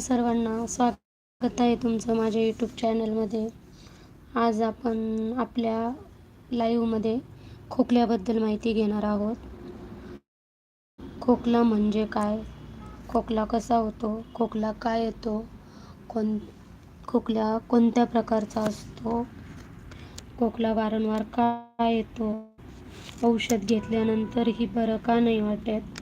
सर्वांना स्वागत आहे तुमचं माझ्या यूट्यूब चॅनलमध्ये आज आपण आपल्या लाईव्हमध्ये खोकल्याबद्दल माहिती घेणार आहोत. खोकला म्हणजे काय? खोकला कसा होतो? खोकला काय येतो? कोण खोकला कोणत्या प्रकारचा असतो? खोकला वारंवार का येतो? औषध घेतल्यानंतरही बरं का नाही वाटत?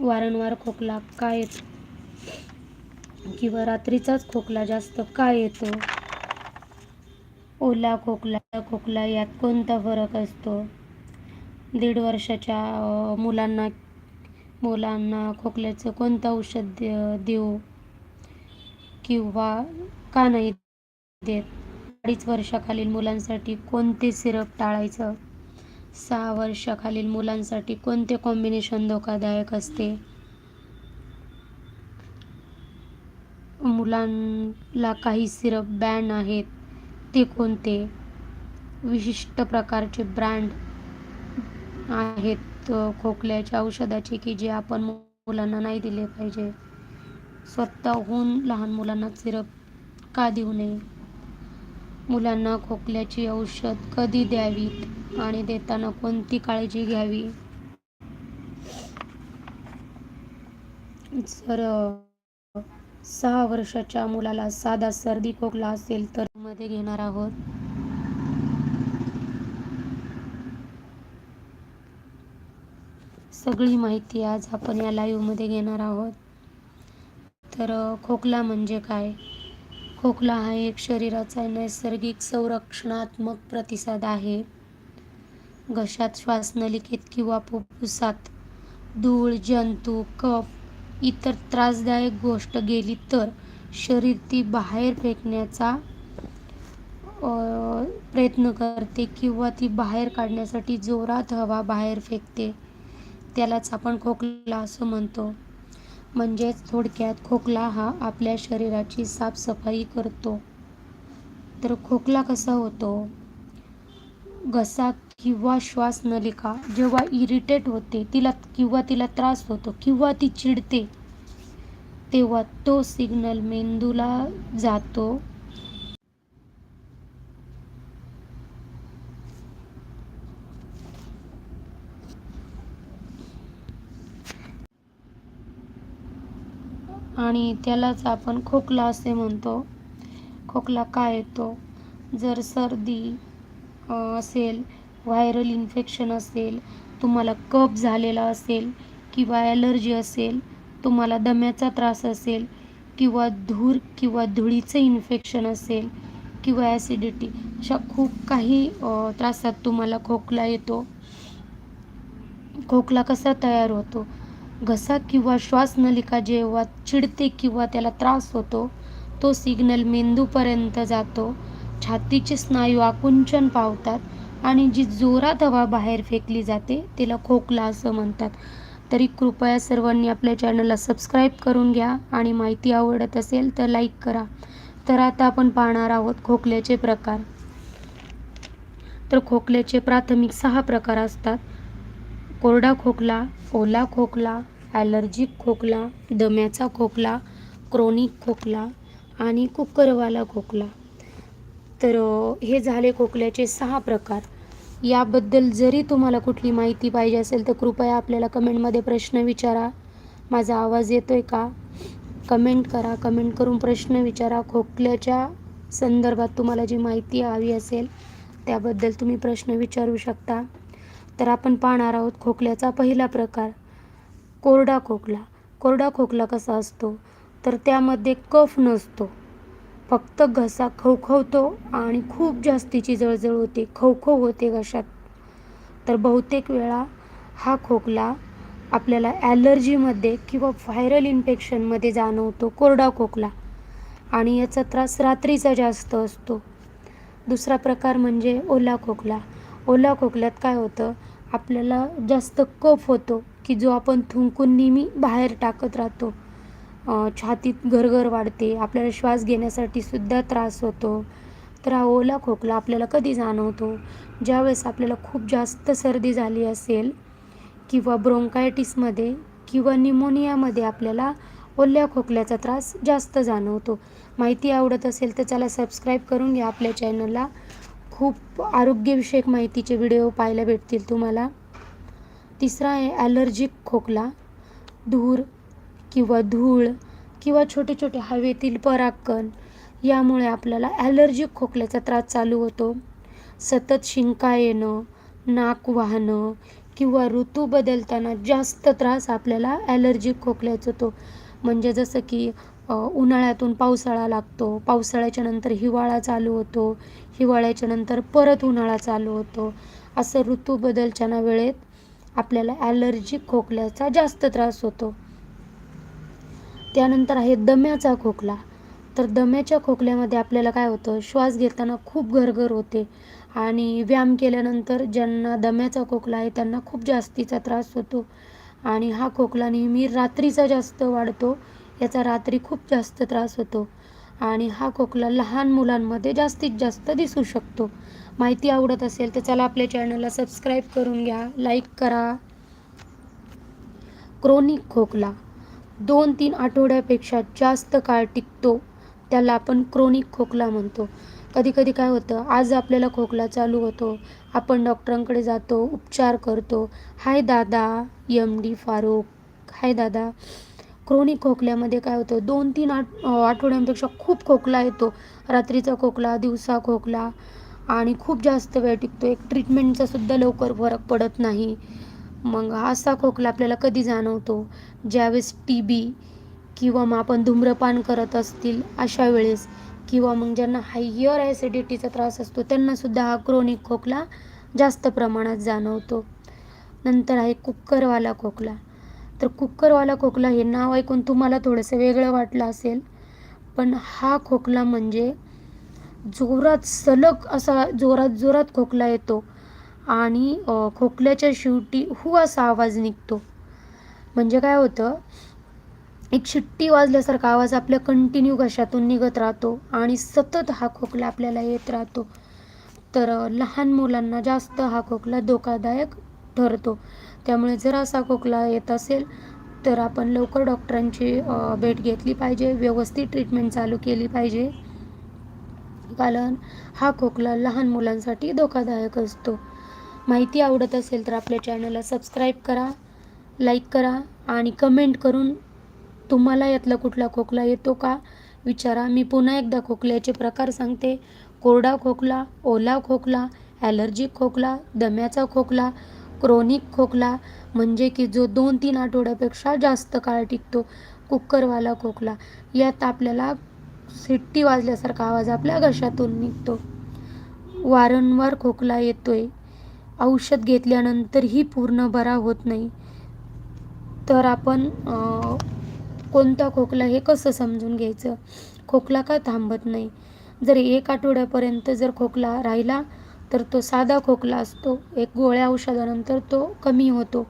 वारंवार खोकला का येतो? किंवा रात्रीचाच खोकला जास्त का येतो? ओला खोकला खोकला यात कोणता फरक असतो? दीड वर्षाच्या मुलांना मुलांना खोकल्याचं कोणतं औषध दे- देऊ? किंवा का नाही देत? अडीच वर्षाखालील मुलांसाठी कोणते सिरप टाळायचं? सहा वर्षाखालील मुलांसाठी कोणते कॉम्बिनेशन धोकादायक असते? मुलांला काही सिरप बँड आहेत ते कोणते? विशिष्ट प्रकारचे ब्रँड आहेत खोकल्याच्या औषधाचे की जे आपण मुलांना नाही दिले पाहिजे? स्वतःहून लहान मुलांना सिरप का देऊ नये? मुलांना खोकल्याची औषध कधी द्यावीत आणि देताना कोणती काळजी घ्यावी? जर सहा वर्षाच्या मुलाला साधा सर्दी खोकला असेल तर मध्ये घेणार आहोत. सगळी माहिती आज आपण या लाईव्हमध्ये घेणार आहोत. तर खोकला म्हणजे काय? खोकला हा एक शरीराचा नैसर्गिक संरक्षणात्मक प्रतिसाद आहे. घशात श्वासनलिकेत किंवा फुफ्फुसात धूळ जंतू कफ इतर त्रासदायक गोष्ट गेली तर शरीर ती बाहेर फेकण्याचा प्रयत्न करते किंवा ती बाहेर काढण्यासाठी जोरात हवा बाहेर फेकते. त्यालाच आपण खोकला असं म्हणतो. म्हणजेच थोडक्यात खोकला हा आपल्या शरीराची साफसफाई करतो. तर खोकला कसा होतो? घसा किंवा श्वासनलिका जेव्हा इरिटेट होते तिला किंवा तिला त्रास होतो किंवा ती चिडते तेव्हा तो सिग्नल मेंदूला जातो. आणि त्यालाच आपण खोकला असे म्हणतो. खोकला का येतो? जर सर्दी अ, असेल व्हायरल इन्फेक्शन असेल तुम्हाला कप झालेला असेल किंवा ॲलर्जी असेल तुम्हाला दम्याचा त्रास असेल किंवा धूर किंवा धुळीचं इन्फेक्शन असेल किंवा ॲसिडिटी अशा खूप काही त्रासात तुम्हाला खोकला येतो. खोकला कसा तयार होतो? घसा किंवा श्वासनलिका जेव्हा चिडते किंवा त्याला त्रास होतो तो सिग्नल मेंदूपर्यंत जातो. छातीचे स्नायू आकुंचन पावतात. आणि जी जोरात हवा बाहेर फेकली जाते तिला खोकला असं म्हणतात. तरी कृपया सर्वांनी आपल्या चॅनलला सबस्क्राईब करून घ्या आणि माहिती आवडत असेल तर लाईक करा. तर आता आपण पाहणार आहोत खोकल्याचे प्रकार. तर खोकल्याचे प्राथमिक सहा प्रकार असतात. कोरडा खोकला ओला खोकला ॲलर्जिक खोकला दम्याचा खोकला क्रोनिक खोकला आणि कुकरवाला खोकला. तर हे झाले खोकल्याचे सहा प्रकार. याबद्दल जरी तुम्हाला कुठली माहिती पाहिजे असेल तर कृपया आपल्याला कमेंटमध्ये प्रश्न विचारा. माझा आवाज येतो आहे का? कमेंट करा. कमेंट करून प्रश्न विचारा. खोकल्याच्या संदर्भात तुम्हाला जी माहिती हवी असेल त्याबद्दल तुम्ही प्रश्न विचारू शकता. तर आपण पाहणार आहोत खोकल्याचा पहिला प्रकार कोरडा खोकला. कोरडा खोकला कसा असतो? तर त्यामध्ये कफ नसतो. फक्त घसा खवखवतो आणि खूप जास्तीची जळजळ होते खवखव होते घशात. तर बहुतेक वेळा हा खोकला आपल्याला ॲलर्जीमध्ये किंवा व्हायरल इन्फेक्शनमध्ये जाणवतो कोरडा खोकला. आणि याचा त्रास रात्रीचा जास्त असतो. दुसरा प्रकार म्हणजे ओला खोकला. ओला खोकल्यात काय होतं? आपल्याला जास्त कफ होतो की जो आपण थुंकून नेहमी बाहेर टाकत राहतो. छातीत घरघर वाढते आपल्याला श्वास घेण्यासाठी सुद्धा त्रास होतो. तर हा ओला खोकला आपल्याला कधी जाणवतो? ज्यावेळेस आपल्याला खूप जास्त सर्दी झाली असेल किंवा ब्रोंकायटिसमध्ये किंवा निमोनियामध्ये आपल्याला ओल्या खोकल्याचा त्रास जास्त जाणवतो. माहिती आवडत असेल तर चला सबस्क्राईब करून घ्या आपल्या चॅनलला. खूप आरोग्यविषयक माहितीचे व्हिडिओ पाहायला भेटतील तुम्हाला. तिसरा आहे ॲलर्जिक खोकला. धूर किंवा धूळ किंवा छोटे छोटे हवेतील परागकण यामुळे आपल्याला ॲलर्जिक खोकल्याचा त्रास चालू होतो. सतत शिंका येणं नाक वाहणं किंवा ऋतू बदलताना जास्त त्रास आपल्याला ॲलर्जिक खोकल्याचा होतो. म्हणजे जसं की उन्हाळ्यातून पावसाळा लागतो पावसाळ्याच्या नंतर हिवाळा चालू होतो हिवाळ्याच्या नंतर परत उन्हाळा चालू होतो. असं ऋतू बदलच्या वेळेत आपल्याला ॲलर्जिक खोकल्याचा जास्त त्रास होतो. त्यानंतर आहे दम्याचा खोकला. तर दम्याच्या खोकल्यामध्ये आपल्याला काय होतं? श्वास घेताना खूप घरघर होते आणि व्यायाम केल्यानंतर ज्यांना दम्याचा खोकला आहे त्यांना खूप जास्तीचा त्रास होतो. आणि हा खोकला नेहमी रात्रीचा जास्त वाढतो याचा रात्री खूप जास्त त्रास होतो. आणि हा खोकला लहान मुलांमध्ये जास्तीत जास्त दिसू शकतो. माहिती आवडत असेल तर चला आपल्या चॅनलला सबस्क्राईब करून घ्या लाईक करा. क्रोनिक खोकला. दोन तीन आठवड्यापेक्षा जास्त काळ टिकतो त्याला आपण क्रोनिक खोकला म्हणतो. कधी कधी काय होतं आज आपल्याला खोकला चालू होतो आपण डॉक्टरांकडे जातो उपचार करतो. हाय दादा यम डी फारूक हाय दादा. क्रोनिक खोकल्यामध्ये काय होतं दोन तीन आठ आठवड्यांपेक्षा खूप खोकला येतो. रात्रीचा खोकला दिवसा खोकला आणि खूप जास्त वेळ टिकतो. एक ट्रीटमेंटचा सुद्धा लवकर फरक पडत नाही. मग असा खोकला आपल्याला कधी जाणवतो? ज्यावेळेस टी बी किंवा मग आपण धूम्रपान करत असतील अशा वेळेस किंवा मग ज्यांना हायर ॲसिडिटीचा त्रास असतो त्यांनासुद्धा हा क्रोनिक खोकला जास्त प्रमाणात जाणवतो. नंतर आहे कुक्करवाला खोकला. तर कुक्करवाला खोकला हे नाव ऐकून तुम्हाला थोडंसं वेगळं वाटलं असेल पण हा खोकला म्हणजे जोरात सलग असा जोरात जोरात खोकला येतो आणि खोकल्याच्या शेवटी हू असा आवाज निघतो. म्हणजे काय होतं एक शिट्टी वाजल्यासारखा आवाज आपल्या कंटिन्यू घशातून निघत राहतो आणि सतत हा खोकला आपल्याला येत राहतो. तर लहान मुलांना जास्त हा खोकला धोकादायक ठरतो. त्यामुळे जर असा खोकला येत असेल तर आपण लवकर डॉक्टरांची भेट घेतली पाहिजे व्यवस्थित ट्रीटमेंट चालू केली पाहिजे. कारण हा खोकला लहान मुलांसाठी धोकादायक असतो. माहिती आवडत असेल तर आपल्या चॅनलला सबस्क्राईब करा. लाईक करा आणि कमेंट करून तुम्हाला यातला कुठला खोकला येतो का विचारा. मी पुन्हा एकदा खोकल्याचे प्रकार सांगते. कोरडा खोकला ओला खोकला ॲलर्जिक खोकला दम्याचा खोकला क्रोनिक खोकला म्हणजे की जो दोन तीन आठवड्यापेक्षा जास्त काळ टिकतो कुक्करवाला खोकला. यात आपल्याला सिट्टी वाजल्यासारखा आवाज आपल्या घशातून निघतो. वारंवार खोकला येतोय. औषध घेतल्यानंतरही पूर्ण बरा होत नाही. तर आपण कोणता खोकला हे कसं समजून घ्यायचं? खोकला का थांबत नाही? जर एक आठवड्यापर्यंत जर खोकला राहिला तर तो साधा खोकला असतो. एक गोळ्या औषधानंतर तो कमी होतो.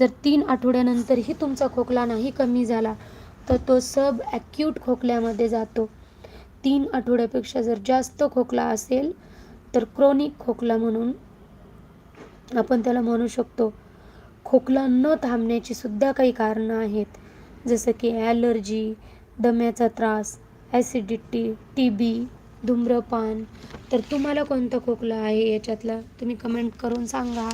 जर तीन आठवड्यानंतरही तुमचा खोकला नाही कमी झाला तर तो सब ॲक्यूट खोकल्यामध्ये जातो. तीन आठवड्यापेक्षा जर जास्त खोकला असेल तर क्रोनिक खोकला म्हणून आपण त्याला म्हणू शकतो. खोकला न थांबण्याची सुद्धा काही कारणं आहेत. जसं की ॲलर्जी दम्याचा त्रास ॲसिडिटी टी बी धूम्रपान. तर तुम्हाला कोणता खोकला आहे याच्यातला तुम्ही कमेंट करून सांगा.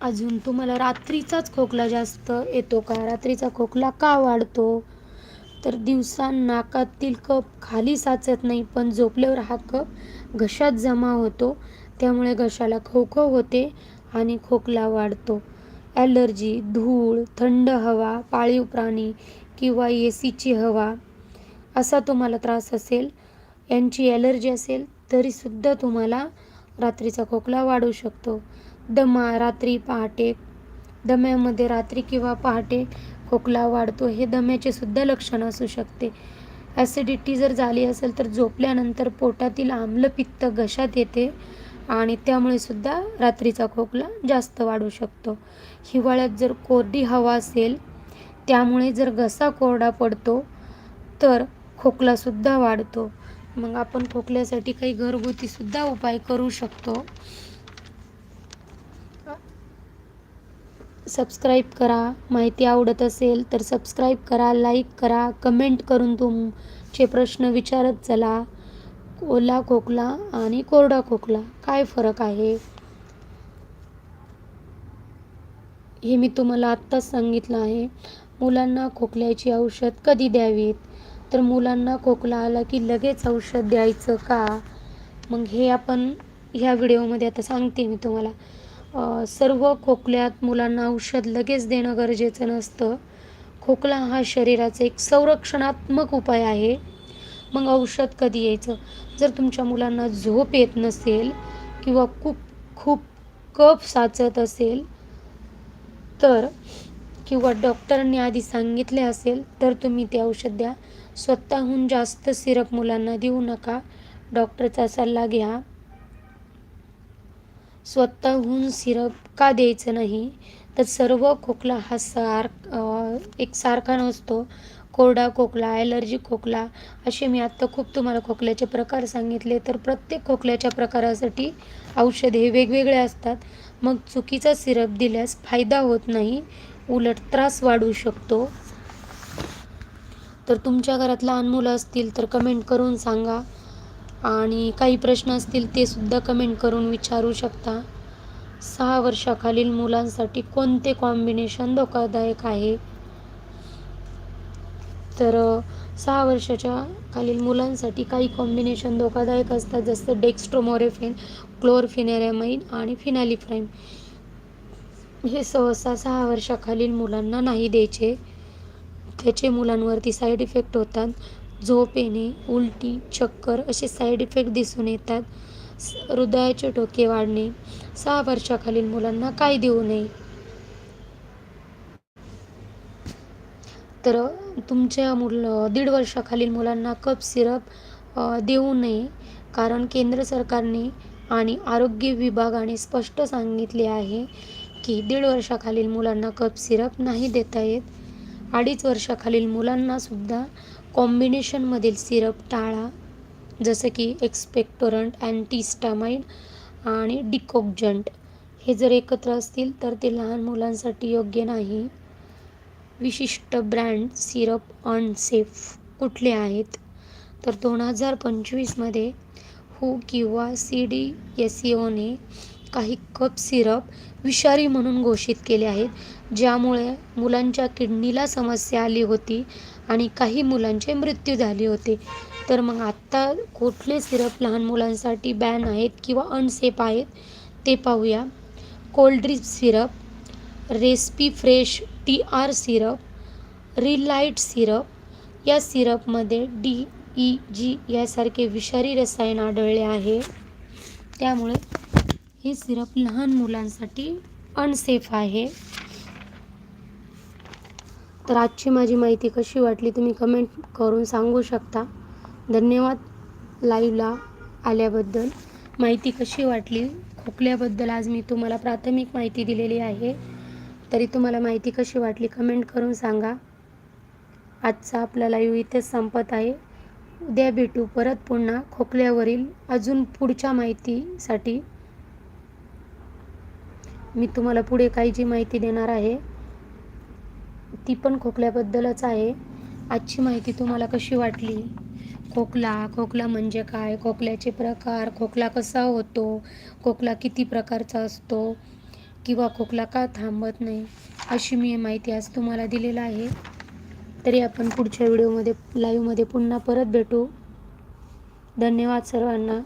अजून तुम्हाला रात्रीचाच खोकला जास्त येतो का? रात्रीचा खोकला का वाढतो? तर दिवसा नाकातील कप खाली साचत नाही पण झोपल्यावर हा कप घशात जमा होतो. त्यामुळे घशाला खोखो होते आणि खोकला वाढतो. ॲलर्जी धूळ थंड हवा पाळीव प्राणी किंवा ए सीची हवा असा तुम्हाला त्रास असेल यांची ॲलर्जी असेल तरीसुद्धा तुम्हाला रात्रीचा खोकला वाढू शकतो. दमा रात्री पहाटे दम्यामध्ये रात्री किंवा पहाटे खोकला वाढतो हे दम्याचे सुद्धा लक्षण असू शकते. ॲसिडिटी जर झाली असेल तर झोपल्यानंतर पोटातील आम्लपित्त घशात येते आणि त्यामुळे सुद्धा रात्रीचा खोकला जास्त वाढू शकतो. हिवाळ्यात जर कोरडी हवा असेल त्यामुळे जर घसा कोरडा पडतो तर खोकलासुद्धा वाढतो. मग आपण खोकल्यासाठी काही घरगुतीसुद्धा उपाय करू शकतो. सबस्क्राईब करा. माहिती आवडत असेल तर सबस्क्राईब करा लाईक करा कमेंट करून तुमचे प्रश्न विचारत चला. ओला खोकला आणि कोरडा खोकला काय फरक आहे? हे मी तुम्हाला आत्ताच सांगितलं आहे. मुलांना खोकल्याची औषध कधी द्यावीत? तर मुलांना खोकला आला की लगेच औषध द्यायचं का? मग हे आपण ह्या व्हिडिओमध्ये आता सांगते मी तुम्हाला. सर्व खोकल्यात मुलांना औषध लगेच देणं गरजेचं नसतं. खोकला हा शरीराचा एक संरक्षणात्मक उपाय आहे. मग औषध कधी यायचं? जर तुमच्या मुलांना झोप येत नसेल किंवा खूप खूप कफ साचत असेल तर किंवा डॉक्टरांनी आधी सांगितले असेल तर तुम्ही ते औषध द्या. स्वतःहून जास्त सिरप मुलांना देऊ नका. डॉक्टरचा सल्ला घ्या. स्वतःहून सिरप का द्यायचं नाही? तर सर्व खोकला हा सार एक सारखा नसतो. कोरडा खोकला ॲलर्जी खोकला असे मी आत्ता खूप तुम्हाला खोकल्याचे प्रकार सांगितले. तर प्रत्येक खोकल्याच्या प्रकारासाठी औषधे हे वेगवेगळे असतात. मग चुकीचा सिरप दिल्यास फायदा होत नाही उलट त्रास वाढू शकतो. तर तुमच्या घरात लहान मुलं असतील तर कमेंट करून सांगा. आणि काही प्रश्न असतील ते सुद्धा कमेंट करून विचारू शकता. सहा वर्षाखालील मुलांसाठी कोणते कॉम्बिनेशन धोकादायक आहे? तर सहा वर्षाच्या खालील मुलांसाठी काही कॉम्बिनेशन धोकादायक असतात जसं डेक्स्ट्रोमोरेफेन क्लोरफिनेरेमाइन आणि फिनालिफ्राईम हे सहसा सहा वर्षाखालील मुलांना नाही द्यायचे. त्याचे मुलांवरती साईड इफेक्ट होतात. झोप येणे उलटी चक्कर असे साईड इफेक्ट दिसून येतात. हृदयाचे ठोके वाढणे सहा वर्षाखालील मुलांना काय देऊ नये. तर तुमच्या मुल दीड वर्षाखालील मुलांना कप सिरप देऊ नये. कारण केंद्र सरकारने आणि आरोग्य विभागाने स्पष्ट सांगितले आहे की दीड वर्षाखालील मुलांना कप सिरप नाही देता येत. अडीच वर्षाखालील मुलांना सुद्धा कॉम्बिनेशनमधील सिरप टाळा जसं की एक्सपेक्टोरंट अँटीस्टामाइड आणि डिकोक्जंट. हे जर एकत्र असतील तर ते लहान मुलांसाठी योग्य नाही. विशिष्ट ब्रँड सिरप अनसेफ कुठले आहेत? तर दोन हजार पंचवीसमध्ये हू किंवा सी डी एस ओने काही कप सिरप विषारी म्हणून घोषित केले आहेत ज्यामुळे मुलांच्या किडनीला समस्या आली होती आणि काही मुलांचे मृत्यू झाले होते. तर मग आत्ता कुठले सिरप लहान मुलांसाठी बॅन आहेत किंवा अनसेफ आहेत ते पाहूया. कोल्ड ड्रिप सिरप रेस्पी फ्रेश टी आर सिरप रिलाईट सिरप या सिरपमध्ये डी ई जी यासारखे विषारी रसायन आढळले आहे. त्यामुळे हे सिरप लहान मुलांसाठी अनसेफ आहे. तर आजची माझी माहिती कशी वाटली तुम्ही कमेंट करून सांगू शकता. धन्यवाद लाईव्हला आल्याबद्दल. माहिती कशी वाटली? खोकल्याबद्दल आज मी तुम्हाला प्राथमिक माहिती दिलेली आहे. तरी तुम्हाला माहिती कशी वाटली कमेंट करून सांगा. आजचा आपला लाईव्ह इथेच संपत आहे. उद्या भेटू परत पुन्हा खोकल्यावरील अजून पुढच्या माहितीसाठी. मी तुम्हाला पुढे काही जी माहिती देणार आहे ती पण खोकल्याबद्दलच आहे. आजची माहिती तुम्हाला कशी वाटली? खोकला खोकला म्हणजे काय? खोकल्याचे प्रकार खोकला कसा होतो? खोकला किती प्रकारचा असतो? किंवा खोकला का थांबत नाही? अशी मी माहिती आज तुम्हाला दिलेलं आहे. तरी आपण पुढच्या व्हिडिओमध्ये लाईव्हमध्ये पुन्हा परत भेटू. धन्यवाद सर्वांना.